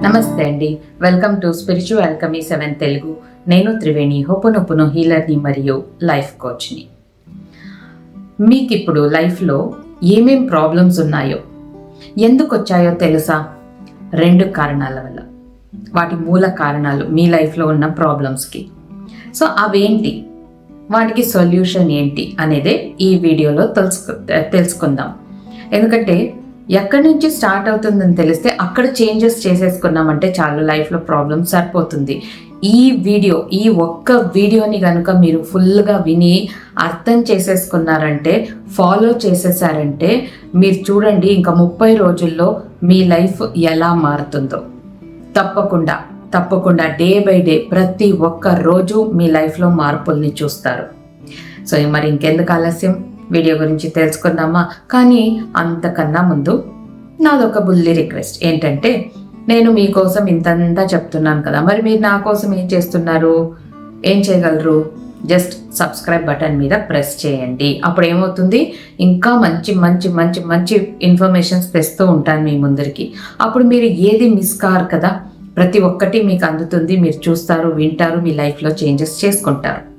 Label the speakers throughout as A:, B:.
A: నమస్తే అండి. Welcome to spiritual welcome seven Telugu. నేను త్రివేణి హోపనొప్పును హీలర్ని మరియు లైఫ్ కోచ్ని. మీకు ఇప్పుడు లైఫ్లో ఏమేం ప్రాబ్లమ్స్ ఉన్నాయో ఎందుకు వచ్చాయో తెలుసా? రెండు కారణాల వల్ల. వాటి మూల కారణాలు మీ లైఫ్లో ఉన్న ప్రాబ్లమ్స్కి. సో అవేంటి? వాటికి సొల్యూషన్ ఏంటి అనేదే ఈ వీడియోలో తెలుసుకు తెలుసుకుందాం. ఎందుకంటే ఎక్కడి నుంచి స్టార్ట్ అవుతుందని తెలిస్తే అక్కడ చేంజెస్ చేసేసుకున్నామంటే చాలా లైఫ్లో ప్రాబ్లమ్ సరిపోతుంది. ఈ వీడియో ఈ ఒక్క వీడియోని కనుక మీరు ఫుల్గా విని అర్థం చేసేసుకున్నారంటే ఫాలో చేసేసారంటే మీరు చూడండి ఇంకా ముప్పై రోజుల్లో మీ లైఫ్ ఎలా మారుతుందో. తప్పకుండా తప్పకుండా డే బై డే ప్రతి ఒక్క రోజు మీ లైఫ్లో మార్పుల్ని చూస్తారు. సో మరి ఇంకెందుకు ఆలస్యం? వీడియో గురించి తెలుసుకుందామా? కానీ అంతకన్నా ముందు నాదొక బుల్లి రిక్వెస్ట్. ఏంటంటే నేను మీకోసం ఇంతంతా చెప్తున్నాను కదా మరి మీరు నా కోసం ఏం చేస్తున్నారు? ఏం చేయగలరు? జస్ట్ సబ్స్క్రైబ్ బటన్ మీద ప్రెస్ చేయండి. అప్పుడు ఏమవుతుంది ఇంకా మంచి మంచి మంచి మంచి ఇన్ఫర్మేషన్స్ తెస్తూ ఉంటాను మీ ముందరికి. అప్పుడు మీరు ఏది మిస్ కారు కదా ప్రతి ఒక్కటి మీకు అందుతుంది మీరు చూస్తారు వింటారు మీ లైఫ్లో చేంజెస్ చేసుకుంటారు.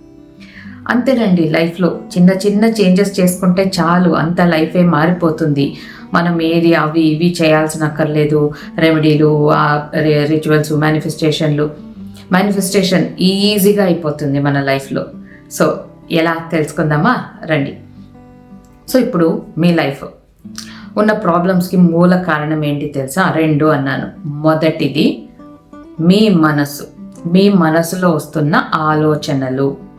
A: అంతేనండి లైఫ్లో చిన్న చిన్న చేంజెస్ చేసుకుంటే చాలు అంత లైఫే మారిపోతుంది. మనం ఏది అవి ఇవి చేయాల్సిన అక్కర్లేదు రెమెడీలు రిచువల్స్ మేనిఫెస్టేషన్లు. మేనిఫెస్టేషన్ ఈజీగా అయిపోతుంది మన లైఫ్లో. సో ఎలా తెలుసుకుందామా? రండి. సో ఇప్పుడు మీ లైఫ్. ఉన్న ప్రాబ్లమ్స్కి మూల కారణం ఏంటి తెలుసా? రెండు అన్నాను. మొదటిది మీ మనసు. మీ మనసులో వస్తున్న ఆలోచనలు.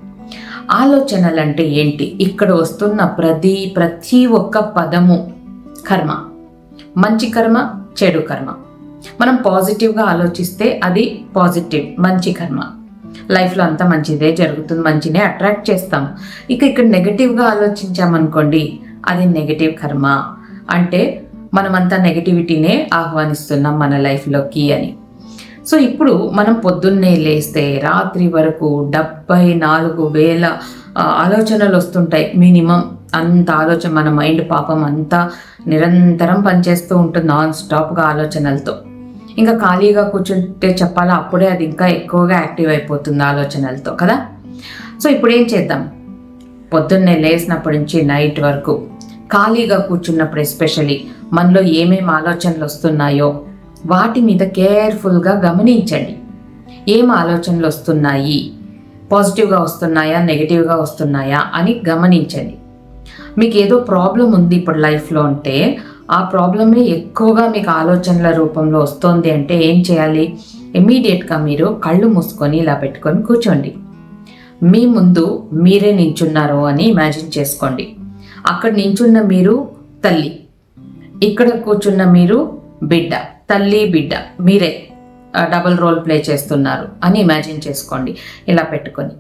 A: ఆలోచనలు అంటే ఏంటి? ఇక్కడ వస్తున్న ప్రతి ప్రతి ఒక్క పదము కర్మ. మంచి కర్మ చెడు కర్మ. మనం పాజిటివ్గా ఆలోచిస్తే అది పాజిటివ్ మంచి కర్మ. లైఫ్లో అంతా మంచిదే జరుగుతుంది మంచినే అట్రాక్ట్ చేస్తాం. ఇక ఇక్కడ నెగటివ్గా ఆలోచించామనుకోండి అది నెగటివ్ కర్మ. అంటే మనమంతా నెగటివిటీనే ఆహ్వానిస్తున్నాం మన లైఫ్లోకి అని. సో ఇప్పుడు మనం పొద్దున్నే లేస్తే రాత్రి వరకు డెబ్బై నాలుగు వేల ఆలోచనలు వస్తుంటాయి. మినిమం అంత ఆలోచన మన మైండ్ పాపం అంతా నిరంతరం పనిచేస్తూ ఉంటుంది నాన్ స్టాప్గా ఆలోచనలతో. ఇంకా ఖాళీగా కూర్చుంటే చెప్పాలా? అప్పుడే అది ఇంకా ఎక్కువగా యాక్టివ్ అయిపోతుంది ఆలోచనలతో కదా? సో ఇప్పుడు ఏం చేద్దాం? పొద్దున్నే లేచినప్పటి నుంచి నైట్ వరకు ఖాళీగా కూర్చున్నప్పుడు ఎస్పెషలీ మనలో ఏమేమి ఆలోచనలు వస్తున్నాయో వాటి మీద కేర్ఫుల్గా గమనించండి. ఏం ఆలోచనలు వస్తున్నాయి? పాజిటివ్గా వస్తున్నాయా? నెగిటివ్గా వస్తున్నాయా? అని గమనించండి. మీకు ఏదో ప్రాబ్లం ఉంది ఇప్పుడు లైఫ్లో అంటే ఆ ప్రాబ్లమే ఎక్కువగా మీకు ఆలోచనల రూపంలో వస్తుంది అంటే ఏం చేయాలి? ఇమీడియట్గా మీరు కళ్ళు మూసుకొని ఇలా పెట్టుకొని కూర్చోండి. మీ ముందు మీరే నించున్నారు అని ఇమాజిన్ చేసుకోండి. అక్కడ నించున్న మీరు తల్లి. ఇక్కడ కూర్చున్న మీరు బిడ్డ. తల్లి బిడ్డ మీరే డబుల్ రోల్ ప్లే చేస్తున్నారు అని ఇమాజిన్ చేసుకోండి ఇలా పెట్టుకొని.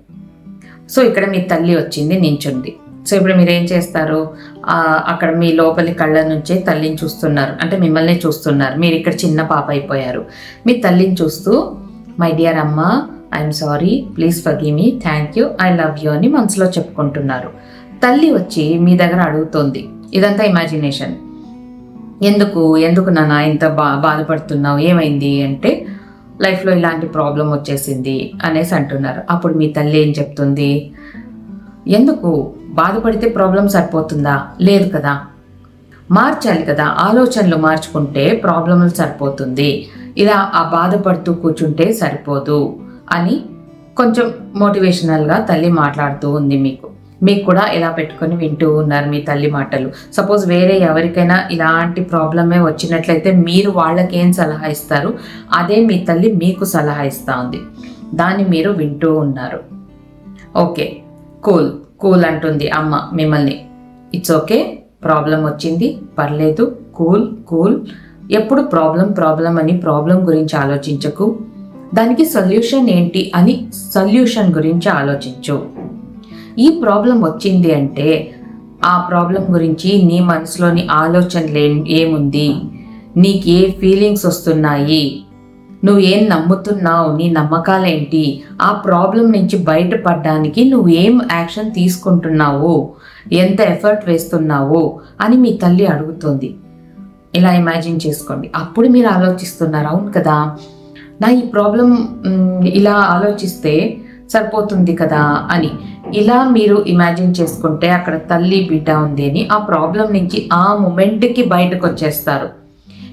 A: సో ఇక్కడ మీ తల్లి వచ్చింది నించుంది. సో ఇప్పుడు మీరు ఏం చేస్తారు అక్కడ మీ లోపలి కళ్ళ నుంచే తల్లిని చూస్తున్నారు. అంటే మిమ్మల్ని చూస్తున్నారు. మీరు ఇక్కడ చిన్న పాప అయిపోయారు. మీ తల్లిని చూస్తూ మై డియర్ అమ్మ I'm sorry please forgive me thank you I love you అని మనసులో చెప్పుకుంటున్నారు. తల్లి వచ్చి మీ దగ్గర అడుగుతోంది. ఇదంతా ఇమాజినేషన్ ఎందుకు ఎందుకు నాన్న ఇంత బా బాధపడుతున్నావు? ఏమైంది అంటే లైఫ్లో ఇలాంటి ప్రాబ్లం వచ్చేసింది అనేసి అంటున్నారు. అప్పుడు మీ తల్లి ఏం చెప్తుంది? ఎందుకు? బాధపడితే ప్రాబ్లం సరిపోతుందా? లేదు కదా. మార్చాలి కదా. ఆలోచనలు మార్చుకుంటే ప్రాబ్లములు సరిపోతుంది. ఇలా ఆ బాధపడుతూ కూర్చుంటే సరిపోదు అని కొంచెం మోటివేషనల్గా తల్లి మాట్లాడుతూ ఉంది మీకు. మీకు కూడా ఇలా పెట్టుకొని వింటూ ఉన్నారు మీ తల్లి మాటలు. సపోజ్ వేరే ఎవరికైనా ఇలాంటి ప్రాబ్లమే వచ్చినట్లయితే మీరు వాళ్ళకి ఏం సలహా ఇస్తారు? అదే మీ తల్లి మీకు సలహా ఇస్తూ ఉంది. దాన్ని మీరు వింటూ ఉన్నారు. ఓకే. కూల్. కూల్ అంటుంది అమ్మ మిమ్మల్ని. ఇట్స్ ఓకే ప్రాబ్లం వచ్చింది. పర్లేదు. కూల్. కూల్. ఎప్పుడు ప్రాబ్లం ప్రాబ్లం అని ప్రాబ్లం గురించి ఆలోచించకు. దానికి సొల్యూషన్ ఏంటి అని సొల్యూషన్ గురించి ఆలోచించు. ఈ ప్రాబ్లం వచ్చింది అంటే ఆ ప్రాబ్లం గురించి నీ మనసులోని ఆలోచనలు ఏముంది? నీకు ఏ ఫీలింగ్స్ వస్తున్నాయి. నువ్వు ఏం నమ్ముతున్నావు? నీ నమ్మకాలేంటి? ఆ ప్రాబ్లం నుంచి బయటపడడానికి నువ్వు ఏం యాక్షన్ తీసుకుంటున్నావు? ఎంత ఎఫర్ట్ వేస్తున్నావు? అని మీ తల్లి అడుగుతుంది. ఇలా ఇమాజిన్ చేసుకోండి. అప్పుడు మీరు ఆలోచిస్తున్నారు. అవును కదా? నా ఈ ప్రాబ్లం ఇలా ఆలోచిస్తే సరిపోతుంది కదా? అని. ఇలా మీరు ఇమాజిన్ చేసుకుంటే అక్కడ తల్లి బిడ్డ ఉంది అని ఆ ప్రాబ్లం నుంచి ఆ మూమెంట్కి బయటకు వచ్చేస్తారు.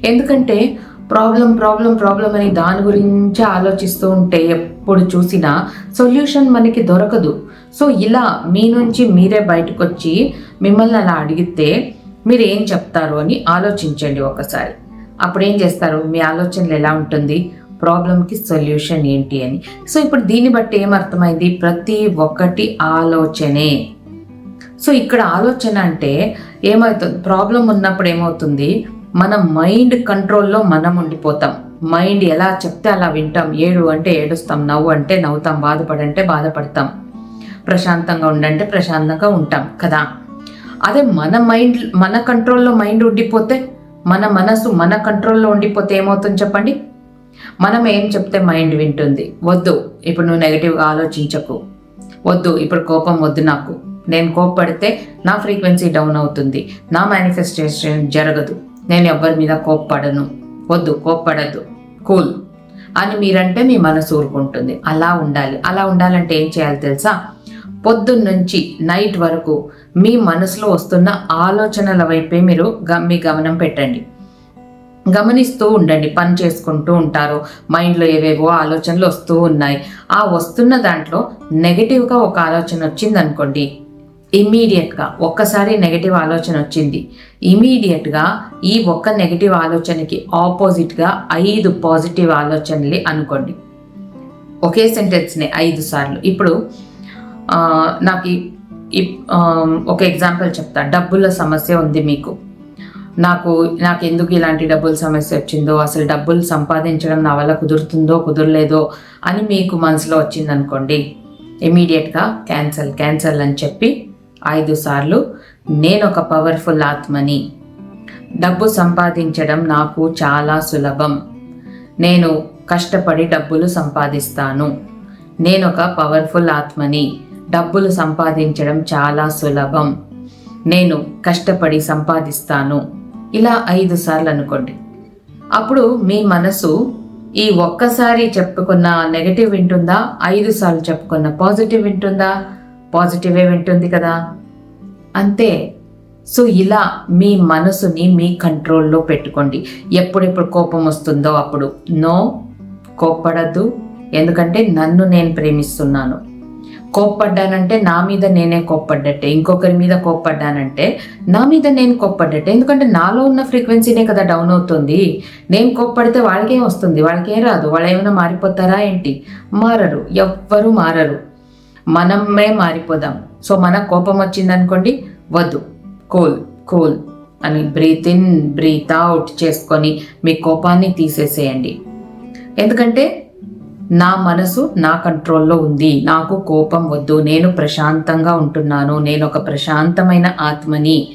A: ఎందుకంటే ప్రాబ్లం ప్రాబ్లం ప్రాబ్లం అని దాని గురించి ఆలోచిస్తూ ఉంటే ఎప్పుడు చూసినా సొల్యూషన్ మనకి దొరకదు. సో ఇలా మీ నుంచి మీరే బయటకు వచ్చి మిమ్మల్ని అలా అడిగితే మీరు ఏం చెప్తారు అని ఆలోచించండి ఒకసారి. అప్పుడు ఏం చేస్తారు? మీ ఆలోచనలు ఎలా ఉంటుంది? ప్రాబ్లంకి సొల్యూషన్ ఏంటి అని. సో ఇప్పుడు దీన్ని బట్టి ఏమర్థమైంది ప్రతి ఒక్కటి ఆలోచనే. సో ఇక్కడ ఆలోచన అంటే ఏమవుతుంది? ప్రాబ్లం ఉన్నప్పుడు ఏమవుతుంది? మన మైండ్ కంట్రోల్లో మనం ఉండిపోతాం. మైండ్ ఎలా చెప్తే అలా వింటాం. ఏడు అంటే ఏడుస్తాం నవ్వు అంటే నవ్వుతాం బాధపడంటే బాధపడతాం. ప్రశాంతంగా ఉండంటే ప్రశాంతంగా ఉంటాం కదా? అదే మన మైండ్ మన కంట్రోల్లో మైండ్ ఉండిపోతే మన మనసు మన కంట్రోల్లో ఉండిపోతే ఏమవుతుంది చెప్పండి? మనం ఏం చెప్తే మైండ్ వింటుంది. వద్దు ఇప్పుడు నువ్వు నెగిటివ్గా ఆలోచించకు. వద్దు ఇప్పుడు కోపం వద్దు నాకు. నేను కోప్పడితే నా ఫ్రీక్వెన్సీ డౌన్ అవుతుంది. నా మేనిఫెస్టేషన్ జరగదు. నేను ఎవ్వరి మీద కోప్పడను. వద్దు కోప్పడద్దు. కూల్ అని మీరంటే మీ మనసు ఊరుకుంటుంది. అలా ఉండాలి. అలా ఉండాలంటే ఏం చేయాలి తెలుసా? పొద్దున్న నుంచి నైట్ వరకు మీ మనసులో వస్తున్న ఆలోచనల వైపే మీరు మీ గమనం పెట్టండి. గమనిస్తూ ఉండండి పని చేసుకుంటూ ఉంటారు. మైండ్లో ఏవేవో ఆలోచనలు వస్తూ ఉన్నాయి. ఆ వస్తున్న దాంట్లో నెగటివ్గా ఒక ఆలోచన వచ్చింది అనుకోండి ఇమీడియట్గా ఒక్కసారి నెగటివ్ ఆలోచన వచ్చింది. ఇమీడియట్గా ఈ ఒక్క నెగటివ్ ఆలోచనకి ఆపోజిట్గా ఐదు పాజిటివ్ ఆలోచనలే అనుకోండి. ఒకే సెంటెన్స్ని ఐదు సార్లు. ఇప్పుడు నాకు ఈ- ఒక ఎగ్జాంపుల్ చెప్తా. డబ్బుల సమస్య ఉంది మీకు. నాకు నాకు ఎందుకు ఇలాంటి డబ్బుల సమస్య వచ్చిందో అసలు డబ్బులు సంపాదించడం నా వల్ల కుదురుతుందో కుదరలేదో అని మీకు మనసులో వచ్చింది అనుకోండి ఇమీడియట్గా క్యాన్సల్ క్యాన్సల్ అని చెప్పి ఐదు సార్లు నేను ఒక పవర్ఫుల్ ఆత్మని. డబ్బు సంపాదించడం నాకు చాలా సులభం. నేను కష్టపడి డబ్బులు సంపాదిస్తాను. నేను ఒక పవర్ఫుల్ ఆత్మని. డబ్బులు సంపాదించడం చాలా సులభం. నేను కష్టపడి సంపాదిస్తాను. ఇలా ఐదు సార్లు అనుకోండి అప్పుడు మీ మనసు ఈ ఒక్కసారి చెప్పుకున్న నెగటివ్ వింటుందా? ఐదు సార్లు చెప్పుకున్న పాజిటివ్ వింటుందా? పాజిటివే వింటుంది కదా. అంతే. సో ఇలా మీ మనసుని మీ కంట్రోల్లో పెట్టుకోండి. ఎప్పుడెప్పుడు కోపం వస్తుందో అప్పుడు. నో కోప్పడద్దు. ఎందుకంటే నన్ను నేను ప్రేమిస్తున్నాను. కోప్పడ్డానంటే నా మీద నేనే కోప్పడ్డట్టే ఇంకొకరి మీద కోప్పడ్డానంటే నా మీద నేను కోప్పడ్డట్టే. ఎందుకంటే నాలో ఉన్న ఫ్రీక్వెన్సీనే కదా డౌన్ అవుతుంది. నేను కోప్పడితే వాళ్ళకేం వస్తుంది? వాళ్ళకేం రాదు. వాళ్ళు ఏమైనా మారిపోతారా ఏంటి? మారరు. ఎవ్వరూ మారరు. మనమే మారిపోదాం. సో మన కోపం వచ్చిందనుకోండి వద్దు. Cool cool. అని బ్రీత్ ఇన్ బ్రీత్ అవుట్ చేసుకొని మీ కోపాన్ని తీసేసేయండి. ఎందుకంటే నా మనసు నా కంట్రోల్లో ఉంది. నాకు కోపం వద్దు. నేను ప్రశాంతంగా ఉంటున్నాను. నేను ఒక ప్రశాంతమైన ఆత్మని.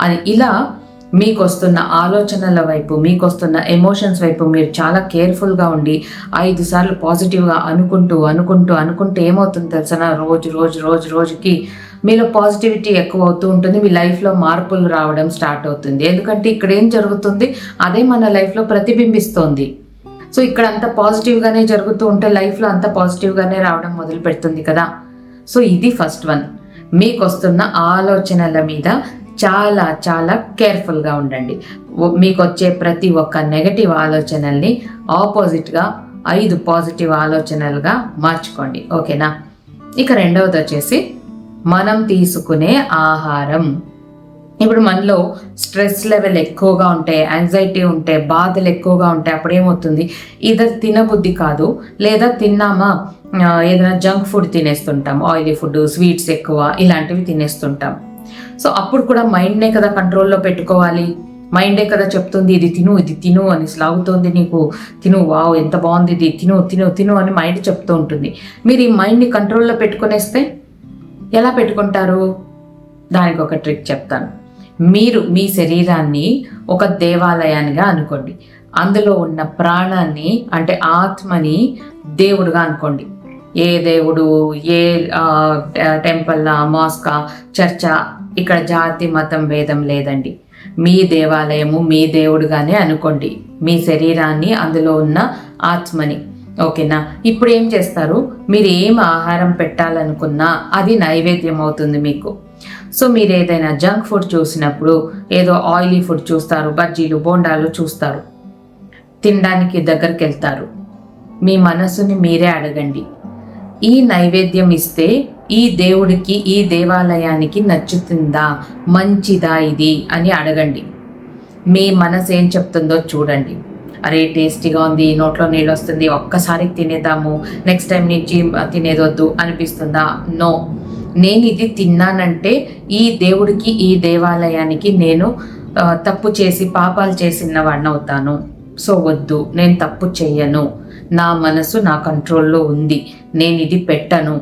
A: అని ఇలా మీకు వస్తున్న ఆలోచనల వైపు మీకు వస్తున్న ఎమోషన్స్ వైపు మీరు చాలా కేర్ఫుల్గా ఉండి ఐదు సార్లు పాజిటివ్గా అనుకుంటూ అనుకుంటూ అనుకుంటూ ఏమవుతుంది తెలుసా? రోజు రోజు రోజు రోజుకి మీలో పాజిటివిటీ ఎక్కువ అవుతూ ఉంటుంది. మీ లైఫ్లో మార్పులు రావడం స్టార్ట్ అవుతుంది. ఎందుకంటే ఇక్కడ ఏం జరుగుతుంది? అదే మన లైఫ్లో ప్రతిబింబిస్తోంది. సో ఇక్కడ అంత పాజిటివ్గానే జరుగుతూ ఉంటే లైఫ్లో అంత పాజిటివ్గానే రావడం మొదలు పెడుతుంది కదా. సో ఇది ఫస్ట్ వన్ మీకు వస్తున్న ఆలోచనల మీద చాలా చాలా కేర్ఫుల్గా ఉండండి. మీకు వచ్చే ప్రతి ఒక్క నెగటివ్ ఆలోచనల్ని ఆపోజిట్గా ఐదు పాజిటివ్ ఆలోచనలుగా మార్చుకోండి. ఓకేనా? ఇక రెండవది వచ్చేసి మనం తీసుకునే ఆహారం. ఇప్పుడు మనలో స్ట్రెస్ లెవెల్ ఎక్కువగా ఉంటే యాంగ్జైటీ ఉంటే బాధలు ఎక్కువగా ఉంటే అప్పుడు ఏమవుతుంది? ఇదర్ తినబుద్ధి కాదు. లేదా తిన్నామా? ఏదైనా జంక్ ఫుడ్ తినేస్తుంటాం. ఆయిలీ ఫుడ్ స్వీట్స్ ఎక్కువ ఇలాంటివి తినేస్తుంటాం. సో అప్పుడు కూడా మైండ్నే కదా కంట్రోల్లో పెట్టుకోవాలి. మైండే కదా చెప్తుంది ఇది తిను ఇది తిను అని లాగుతోంది నీకు. తిను వావ్ ఎంత బాగుంది ఇది. తిను తిను తిను అని మైండ్ చెప్తూ ఉంటుంది. మీరు ఈ మైండ్ని కంట్రోల్లో పెట్టుకునేస్తే ఎలా పెట్టుకుంటారు? దానికి ఒక ట్రిక్ చెప్తాను. మీరు మీ శరీరాన్ని ఒక దేవాలయానిగా అనుకోండి. అందులో ఉన్న ప్రాణాన్ని అంటే ఆత్మని దేవుడుగా అనుకోండి. ఏ దేవుడు ఏ టెంపుల్ మాస్కా చర్చ ఇక్కడ జాతి మతం భేదం లేదండి. మీ దేవాలయము మీ దేవుడుగానే అనుకోండి. మీ శరీరాన్ని అందులో ఉన్న ఆత్మని. ఓకేనా? ఇప్పుడు ఏం చేస్తారు? మీరు ఏం ఆహారం పెట్టాలనుకున్నా అది నైవేద్యం అవుతుంది మీకు. సో మీరు ఏదైనా జంక్ ఫుడ్ చూసినప్పుడు ఏదో ఆయిలీ ఫుడ్ చూస్తారు బజ్జీలు బోండాలు చూస్తారు తినడానికి దగ్గరికి వెళ్తారు మీ మనసుని మీరే అడగండి. ఈ నైవేద్యం ఇస్తే ఈ దేవుడికి ఈ దేవాలయానికి నచ్చుతుందా మంచిదా ఇది అని అడగండి. మీ మనసు ఏం చెప్తుందో చూడండి. అరే టేస్టీగా ఉంది నోట్లో నీళ్ళు వస్తుంది ఒక్కసారి తినేద్దాము నెక్స్ట్ టైం నుంచి తినేదొద్దు అనిపిస్తుందా? నో. నేను ఇది తిన్నానంటే ఈ దేవుడికి ఈ దేవాలయానికి నేను తప్పు చేసి పాపాలు చేసిన వాడిని అవుతాను సో వద్దు నేను తప్పు చెయ్యను. నా మనసు నా కంట్రోల్లో ఉంది. నేను ఇది పెట్టను.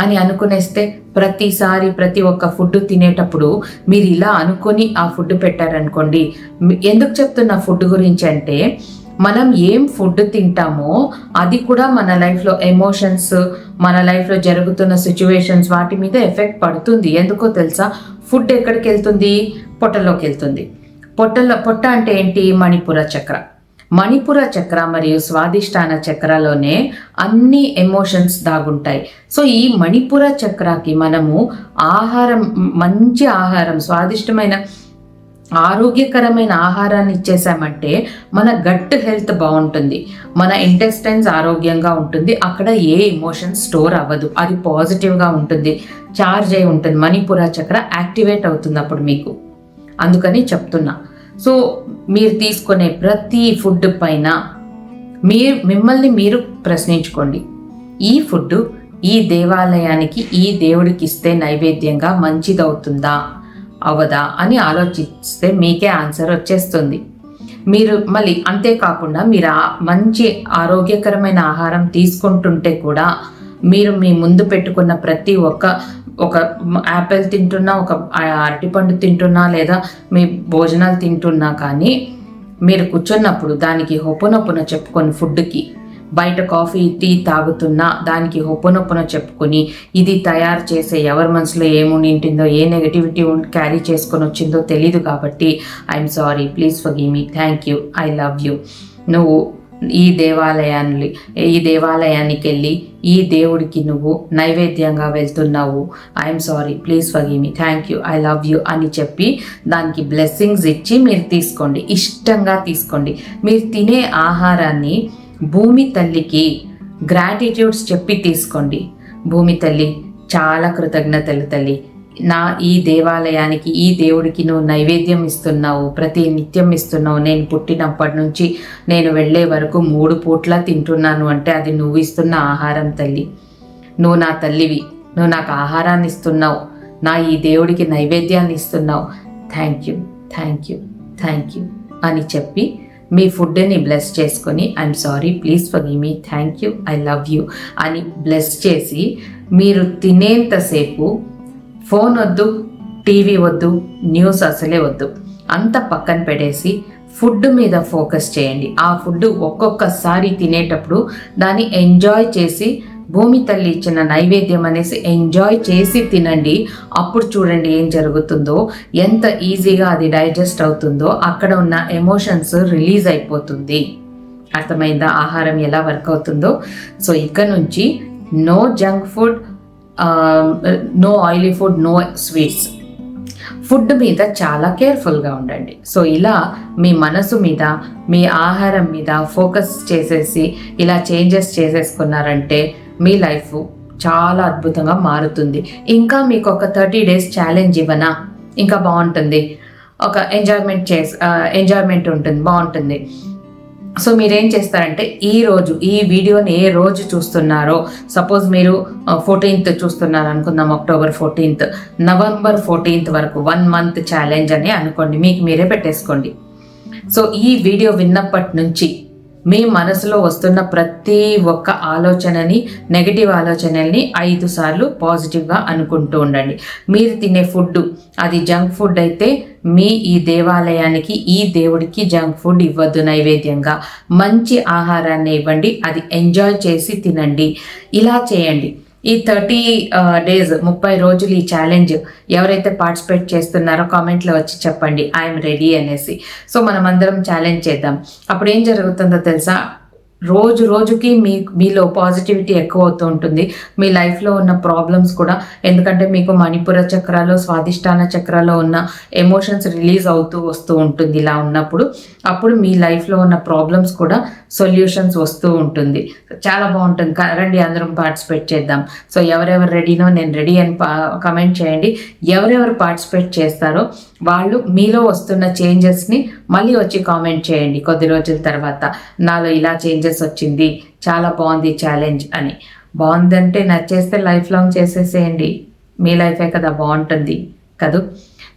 A: అని అనుకునేస్తే ప్రతిసారి ప్రతి ఒక్క ఫుడ్ తినేటప్పుడు మీరు ఇలా అనుకొని ఆ ఫుడ్ పెట్టారనుకోండి. ఎందుకు చెప్తున్న ఫుడ్ గురించి అంటే మనం ఏం ఫుడ్ తింటామో అది కూడా మన లైఫ్లో ఎమోషన్స్ మన లైఫ్లో జరుగుతున్న సిచ్యువేషన్స్ వాటి మీద ఎఫెక్ట్ పడుతుంది. ఎందుకో తెలుసా? ఫుడ్ ఎక్కడికి వెళ్తుంది? పొట్టలోకి వెళ్తుంది. పొట్టలో పొట్ట అంటే ఏంటి? మణిపుర చక్ర. మణిపుర చక్ర మరియు స్వాదిష్టాన చక్రలోనే అన్ని ఎమోషన్స్ దాగుంటాయి. సో ఈ మణిపుర చక్రకి మనము ఆహారం మంచి ఆహారం స్వాదిష్టమైన ఆరోగ్యకరమైన ఆహారాన్ని ఇచ్చేసామంటే మన గట్ హెల్త్ బాగుంటుంది. మన ఇంటెస్టైన్స్ ఆరోగ్యంగా ఉంటుంది. అక్కడ ఏ ఎమోషన్ స్టోర్ అవ్వదు. అది పాజిటివ్గా ఉంటుంది. చార్జ్ అయి ఉంటుంది. మణిపుర చక్ర యాక్టివేట్ అవుతుంది అప్పుడు మీకు. అందుకని చెప్తున్నా. సో మీరు తీసుకునే ప్రతి ఫుడ్ పైన మీరు మిమ్మల్ని మీరు ప్రశ్నించుకోండి. ఈ ఫుడ్ ఈ దేవాలయానికి ఈ దేవుడికి ఇస్తే నైవేద్యంగా మంచిదవుతుందా? అవదా అని ఆలోచిస్తే మీకే ఆన్సర్ వచ్చేస్తుంది. మీరు మళ్ళీ అంతేకాకుండా మీరు ఆ మంచి ఆరోగ్యకరమైన ఆహారం తీసుకుంటుంటే కూడా మీరు మీ ముందు పెట్టుకున్న ప్రతి ఒక్క ఒక యాపిల్ తింటున్నా ఒక అరటిపండు తింటున్నా లేదా మీ భోజనాలు తింటున్నా కానీ మీరు కూర్చున్నప్పుడు దానికి హొప్పునొప్పున చెప్పుకొని ఫుడ్కి బయట కాఫీ టీ తాగుతున్నా దానికి హొప్పునొప్పున చెప్పుకొని ఇది తయారు చేసే ఎవరి మనసులో ఏముండి ఉంటుందో ఏ నెగటివిటీ క్యారీ చేసుకొని వచ్చిందో తెలీదు కాబట్టి I'm sorry please forgive me thank you I love you నువ్వు ఈ దేవాలయాన్ని ఈ దేవాలయానికి వెళ్ళి ఈ దేవుడికి నువ్వు నైవేద్యంగా వెళ్తున్నావు. I'm sorry please forgive me thank you I love you అని చెప్పి దానికి బ్లెస్సింగ్స్ ఇచ్చి మీరు తీసుకోండి. ఇష్టంగా తీసుకోండి. మీరు తినే ఆహారాన్ని భూమి తల్లికి గ్రాటిట్యూడ్స్ చెప్పి తీసుకోండి. భూమి తల్లి చాలా కృతజ్ఞతలు తల్లి. నా ఈ దేవాలయానికి ఈ దేవుడికి నువ్వు నైవేద్యం ఇస్తున్నావు ప్రతి నిత్యం ఇస్తున్నావు. నేను పుట్టినప్పటి నుంచి నేను వెళ్ళే వరకు మూడు పూట్ల తింటున్నాను అంటే అది నువ్వు ఇస్తున్న ఆహారం తల్లి. నువ్వు నా తల్లివి. నువ్వు నాకు ఆహారాన్ని ఇస్తున్నావు. నా ఈ దేవుడికి నైవేద్యాన్ని ఇస్తున్నావు. Thank you thank you thank you అని చెప్పి మీ ఫుడ్ని బ్లెస్ చేసుకొని I'm sorry please forgive me thank you I love you అని బ్లెస్ చేసి మీరు తినేంతసేపు ఫోన్ వద్దు టీవీ వద్దు న్యూస్ అసలే వద్దు. అంత పక్కన పెట్టేసి ఫుడ్ మీద ఫోకస్ చేయండి. ఆ ఫుడ్ ఒక్కొక్కసారి తినేటప్పుడు దాన్ని ఎంజాయ్ చేసి భూమి తల్లి ఇచ్చిన నైవేద్యం అనేసి ఎంజాయ్ చేసి తినండి. అప్పుడు చూడండి ఏం జరుగుతుందో ఎంత ఈజీగా అది డైజెస్ట్ అవుతుందో అక్కడ ఉన్న ఎమోషన్స్ రిలీజ్ అయిపోతుంది. అర్థమైందా? ఆహారం ఎలా వర్క్ అవుతుందో? సో ఇక్కడ నుంచి no junk food no oily food no sweets food మీద చాలా కేర్ఫుల్గా ఉండండి. సో ఇలా మీ మనసు మీద మీ ఆహారం మీద ఫోకస్ చేసేసి ఇలా చేంజెస్ చేసేసుకున్నారంటే మీ లైఫ్ చాలా అద్భుతంగా మారుతుంది. ఇంకా మీకు ఒక థర్టీ డేస్ ఛాలెంజ్ ఇవ్వనా? ఇంకా బాగుంటుంది. ఒక ఎంజాయ్మెంట్ చేసి ఎంజాయ్మెంట్ ఉంటుంది. బాగుంటుంది. సో మీరేం చేస్తారంటే ఈ రోజు ఈ వీడియోని ఏ రోజు చూస్తున్నారో సపోజ్ మీరు ఫోర్టీన్త్ చూస్తున్నారు అనుకుందాం అక్టోబర్ ఫోర్టీన్త్. నవంబర్ ఫోర్టీన్త్ వరకు వన్ మంత్ ఛాలెంజ్ అని అనుకోండి. మీకు మీరే పెట్టేసుకోండి. సో ఈ వీడియో విన్నప్పటి నుంచి మీ మనసులో వస్తున్న ప్రతి ఒక్క ఆలోచనని నెగిటివ్ ఆలోచనల్ని ఐదు సార్లు పాజిటివ్గా అనుకుంటూ ఉండండి. మీరు తినే ఫుడ్ అది జంక్ ఫుడ్ అయితే మీ ఈ దేవాలయానికి ఈ దేవుడికి జంక్ ఫుడ్ ఇవ్వద్దు నైవేద్యంగా. మంచి ఆహారాన్ని ఇవ్వండి అది ఎంజాయ్ చేసి తినండి. ఇలా చేయండి. ఈ థర్టీ డేస్ ముప్పై రోజులు ఈ ఛాలెంజ్ ఎవరైతే పార్టిసిపేట్ చేస్తున్నారో కామెంట్లో వచ్చి చెప్పండి. ఐఎమ్ రెడీ అనేసి. సో మనం అందరం ఛాలెంజ్ చేద్దాం. అప్పుడు ఏం జరుగుతుందో తెలుసా? రోజు రోజుకి మీ మీలో పాజిటివిటీ ఎక్కువ అవుతూ ఉంటుంది. మీ లైఫ్లో ఉన్న ప్రాబ్లమ్స్ కూడా ఎందుకంటే మీకు మణిపుర చక్రాలు స్వాదిష్టాన చక్రాలో ఉన్న ఎమోషన్స్ రిలీజ్ అవుతూ వస్తూ ఉంటుంది ఇలా ఉన్నప్పుడు. అప్పుడు మీ లైఫ్లో ఉన్న ప్రాబ్లమ్స్ కూడా సొల్యూషన్స్ వస్తూ ఉంటుంది. చాలా బాగుంటుంది. రండి అందరం పార్టిసిపేట్ చేద్దాం. సో ఎవరెవరు రెడీనో నేను రెడీ అని కమెంట్ చేయండి. ఎవరెవరు పార్టిసిపేట్ చేస్తారో వాళ్ళు మీలో వస్తున్న చేంజెస్ని మళ్ళీ వచ్చి కామెంట్ చేయండి కొద్ది రోజుల తర్వాత. నాలో ఇలా చేంజెస్ వచ్చింది. చాలా బాగుంది ఛాలెంజ్ అని. బాగుందంటే నచ్చేస్తే లైఫ్ లాంగ్ చేసేసేయండి. మీ లైఫే కదా బాగుంటుంది కదూ?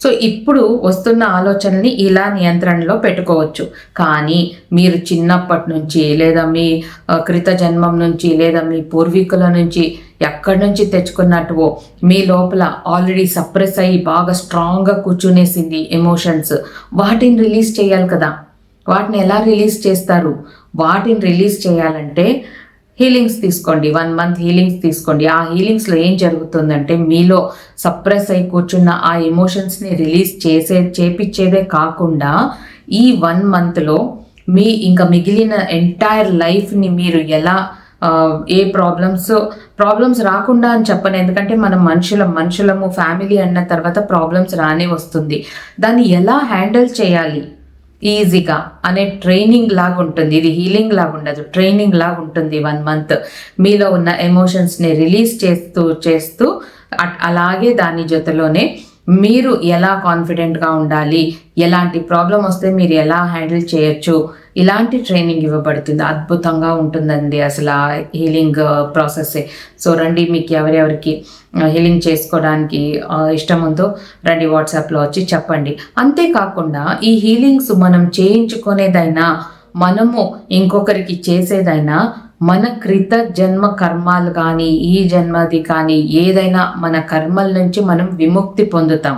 A: సో ఇప్పుడు వస్తున్న ఆలోచనని ఇలా నియంత్రణలో పెట్టుకోవచ్చు. కానీ మీరు చిన్నప్పటి నుంచి లేదా మీ క్రిత జన్మం నుంచి లేదా మీ పూర్వీకుల నుంచి ఎక్కడి నుంచి తెచ్చుకున్నట్టువో మీ లోపల ఆల్రెడీ సప్రెస్ అయ్యి బాగా స్ట్రాంగ్గా కూర్చునేసింది ఎమోషన్స్. వాటిని రిలీజ్ చేయాలి కదా. వాటిని ఎలా రిలీజ్ చేస్తారు? వాటిని రిలీజ్ చేయాలంటే హీలింగ్స్ తీసుకోండి. వన్ మంత్ హీలింగ్స్ తీసుకోండి. ఆ హీలింగ్స్లో ఏం జరుగుతుందంటే మీలో సప్రెస్ అయి కూర్చున్న ఆ ఎమోషన్స్ని రిలీజ్ చేసే చేపిచ్చేదే కాకుండా ఈ వన్ మంత్లో మీ ఇంకా మిగిలిన ఎంటైర్ లైఫ్ని మీరు ఎలా ఏ ప్రాబ్లమ్స్ ప్రాబ్లమ్స్ రాకుండా అని చెప్పను. ఎందుకంటే మనం మనుషుల మనుషులము ఫ్యామిలీ అన్న తర్వాత ప్రాబ్లమ్స్ రానే వస్తుంది. దాన్ని ఎలా హ్యాండిల్ చేయాలి? ఈజీగా అనే ట్రైనింగ్ లాగా ఉంటుంది. ఇది హీలింగ్ లాగా ఉండదు. ట్రైనింగ్ లాగా ఉంటుంది వన్ మంత్. మీలో ఉన్న ఎమోషన్స్ని రిలీజ్ చేస్తూ చేస్తూ అట్- అలాగే దాని జతలోనే మీరు ఎలా కాన్ఫిడెంట్గా ఉండాలి? ఎలాంటి ప్రాబ్లం వస్తే మీరు ఎలా హ్యాండిల్ చేయొచ్చు? ఇలాంటి ట్రైనింగ్ ఇవ్వబడుతుంది అద్భుతంగా ఉంటుందండి అసలు ఆ హీలింగ్ ప్రాసెస్ సో రండి మీకు ఎవరెవరికి uh, హీలింగ్ చేసుకోవడానికి uh, ఇష్టం ఉందో రండి వాట్సాప్లో వచ్చి చెప్పండి. అంతేకాకుండా ఈ హీలింగ్స్ మనం చేయించుకునేదైనా మనము ఇంకొకరికి చేసేదైనా మన క్రిత జన్మ కర్మాలు కానీ ఈ జన్మది కానీ ఏదైనా మన కర్మల నుంచి మనం విముక్తి పొందుతాం.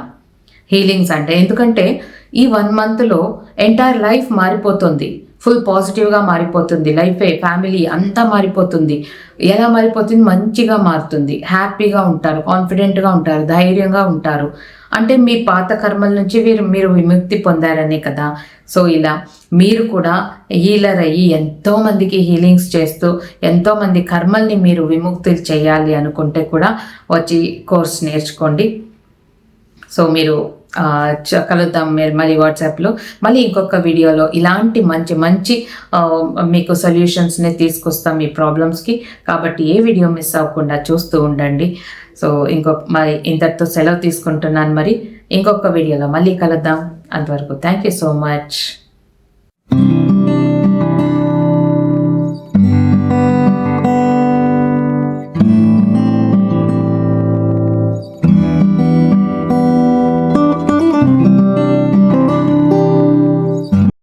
A: హీలింగ్స్ అంటే ఎందుకంటే ఈ వన్ మంత్లో ఎంటైర్ లైఫ్ మారిపోతుంది. ఫుల్ పాజిటివ్గా మారిపోతుంది. లైఫే ఫ్యామిలీ అంతా మారిపోతుంది. ఎలా మారిపోతుంది? మంచిగా మారుతుంది. హ్యాపీగా ఉంటారు కాన్ఫిడెంట్గా ఉంటారు ధైర్యంగా ఉంటారు. అంటే మీ పాత కర్మల నుంచి మీరు మీరు విముక్తి పొందారనే కదా. సో ఇలా మీరు కూడా హీలర్ అయ్యి ఎంతోమందికి హీలింగ్స్ చేస్తూ ఎంతోమంది కర్మల్ని మీరు విముక్తి చేయాలి అనుకుంటే కూడా వచ్చి కోర్స్ నేర్చుకోండి. సో మీరు కలుద్దాం మీరు మళ్ళీ వాట్సాప్లో మళ్ళీ ఇంకొక వీడియోలో ఇలాంటి మంచి మంచి మీకు సొల్యూషన్స్ని తీసుకొస్తాం మీ ప్రాబ్లమ్స్కి కాబట్టి ఏ వీడియో మిస్ అవ్వకుండా చూస్తూ ఉండండి. సో ఇంకొక మరి ఇంతటితో సెలవు తీసుకుంటున్నాను మరి. ఇంకొక వీడియోలో మళ్ళీ కలుద్దాం. అంతవరకు థ్యాంక్ యూ సో మచ్